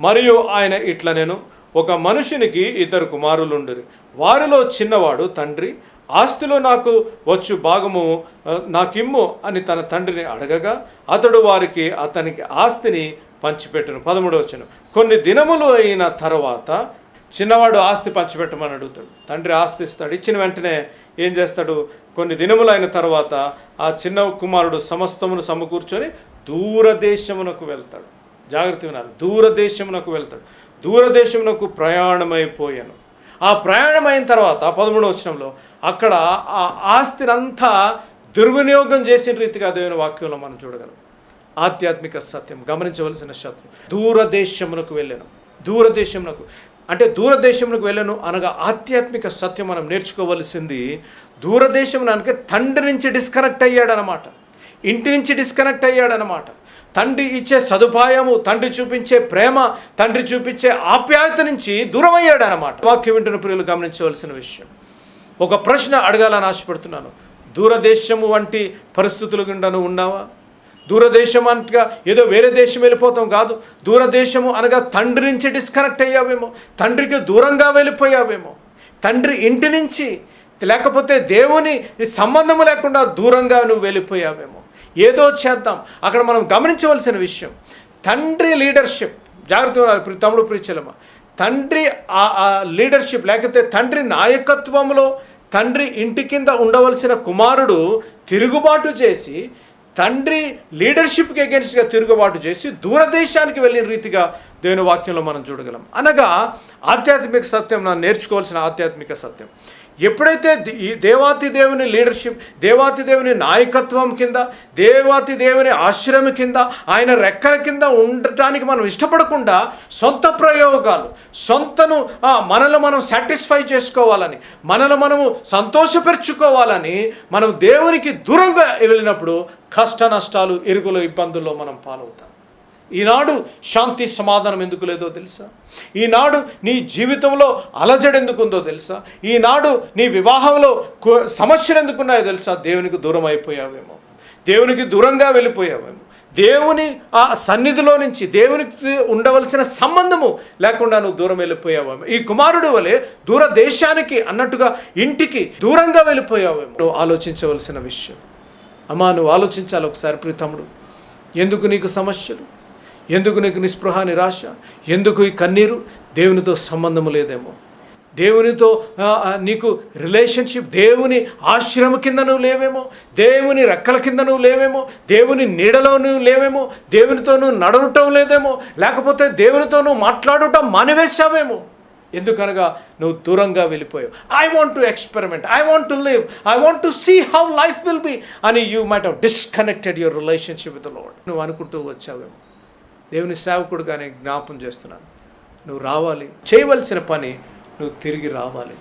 మరియు ఆయన ఇట్ల నేను ఒక మనుషునికి ఇద్దరు కుమారులుండరు. వారిలో చిన్నవాడు తండ్రి ఆస్తిలో నాకు వచ్చు భాగము నాకిమ్ము అని తన తండ్రిని అడగగా అతడు వారికి అతనికి ఆస్తిని పంచిపెట్టును. పదమూడవ వచ్చను కొన్ని దినములు అయిన తర్వాత చిన్నవాడు ఆస్తి పంచిపెట్టమని అడుగుతాడు. తండ్రి ఆస్తి ఇస్తాడు ఇచ్చిన వెంటనే ఏం చేస్తాడు? కొన్ని దినములు అయిన తర్వాత ఆ చిన్న కుమారుడు సమస్తమును సమకూర్చొని దూరదేశమునకు వెళ్తాడు. జాగ్రత్త వినాలి. దూరదేశమునకు వెళ్తాడు. దూరదేశమునకు ప్రయాణమైపోయాను. ఆ ప్రయాణం అయిన తర్వాత పదమూడవ వచనంలో అక్కడ ఆ ఆస్తినంతా దుర్వినియోగం చేసిన రీతిగా దేవుని వాక్యంలో మనం చూడగలం. ఆధ్యాత్మిక సత్యం గమనించవలసిన సత్యం. దూరదేశమునకు వెళ్ళాను. దూరదేశమునకు అంటే దూరదేశమునకు వెళ్ళను అనగా ఆధ్యాత్మిక సత్యం మనం నేర్చుకోవలసింది దూరదేశం అనగా తండ్రి నుంచి డిస్కనెక్ట్ అయ్యాడనమాట ఇంటి నుంచి డిస్కనెక్ట్ అయ్యాడనమాట తండ్రి ఇచ్చే సదుపాయము తండ్రి చూపించే ప్రేమ తండ్రి చూపించే ఆప్యాయత నుంచి దూరం అయ్యాడనమాట వాక్యం వింటున్న ప్రియులు గమనించవలసిన విషయం. ఒక ప్రశ్న అడగాలని ఆశపడుతున్నాను. దూరదేశము వంటి పరిస్థితులు గుండా నువ్వు ఉన్నావా? దూరదేశం అనగా ఏదో వేరే దేశం వెళ్ళిపోతాం కాదు. దూరదేశము అనగా తండ్రి నుంచి డిస్కనెక్ట్ అయ్యావేమో. తండ్రికి దూరంగా వెళ్ళిపోయావేమో. తండ్రి ఇంటి నుంచి లేకపోతే దేవుని సంబంధము లేకుండా దూరంగా నువ్వు వెళ్ళిపోయావేమో. ఏదో చేద్దాం. అక్కడ మనం గమనించవలసిన విషయం తండ్రి లీడర్షిప్ జాగ్రత్త ఉన్నారు తమ్ముడు ప్రిచలమ్మ తండ్రి లీడర్షిప్ లేకపోతే తండ్రి నాయకత్వంలో తండ్రి ఇంటి కింద ఉండవలసిన కుమారుడు తిరుగుబాటు చేసి తండ్రి లీడర్షిప్కి అగెన్స్ట్గా తిరుగుబాటు చేసి దూరదేశానికి వెళ్ళిన రీతిగా దేవుని వాక్యంలో మనం చూడగలం. అనగా ఆధ్యాత్మిక సత్యం నా నేర్చుకోవాల్సిన ఆధ్యాత్మిక సత్యం. ఎప్పుడైతే ఈ దేవాతి దేవుని లీడర్షిప్ దేవాతి దేవుని నాయకత్వం కింద దేవాతి దేవుని ఆశ్రయం కింద ఆయన రెక్కల కింద ఉండటానికి మనం ఇష్టపడకుండా సొంత ప్రయోగాలు సొంతను ఆ, మనల్ని మనం సాటిస్ఫై చేసుకోవాలని మనల్ని మనము సంతోషపరుచుకోవాలని మనం దేవునికి దూరంగా వెళ్ళినప్పుడు కష్ట నష్టాలు ఇరుగులు ఇబ్బందుల్లో మనం పాలవుతాం. ఈనాడు శాంతి సమాధానం ఎందుకు లేదో తెలుసా? ఈనాడు నీ జీవితంలో అలజడి ఎందుకుందో తెలుసా? ఈనాడు నీ వివాహంలో సమస్యలు ఎందుకున్నాయో తెలుసా? దేవునికి దూరం అయిపోయావేమో. దేవునికి దూరంగా వెళ్ళిపోయావేమో. దేవుని ఆ సన్నిధిలో నుంచి దేవునికి ఉండవలసిన సంబంధము లేకుండా నువ్వు దూరం వెళ్ళిపోయావేమో. ఈ కుమారుడు వలె దూర దేశానికి అన్నట్టుగా ఇంటికి దూరంగా వెళ్ళిపోయావేమో. నువ్వు ఆలోచించవలసిన విషయం. అమ్మా నువ్వు ఆలోచించాలి ఒకసారి ప్రీతముడు ఎందుకు నీకు సమస్యలు? ఎందుకు నీకు నిస్పృహ నిరాశ? ఎందుకు ఈ కన్నీరు? దేవునితో సంబంధం లేదేమో. దేవునితో నీకు రిలేషన్షిప్ దేవుని ఆశ్రమ కింద నువ్వు లేవేమో. దేవుని రెక్కల కింద నువ్వు లేవేమో. దేవుని నీడలో నువ్వు లేవేమో. దేవునితో నువ్వు నడవటం లేదేమో. లేకపోతే దేవునితో నువ్వు మాట్లాడటం మానివేశావేమో. ఎందుకనగా నువ్వు దూరంగా వెళ్ళిపోయావు. I want to experiment I want to live I want to see how life will be అని you might have disconnected your relationship with Lord నువ్వు అనుకుంటూ వచ్చావేమో. దేవుని సేవకుడుగానే జ్ఞాపం చేస్తున్నాను. నువ్వు రావాలి. చేయవలసిన పని నువ్వు తిరిగి రావాలి.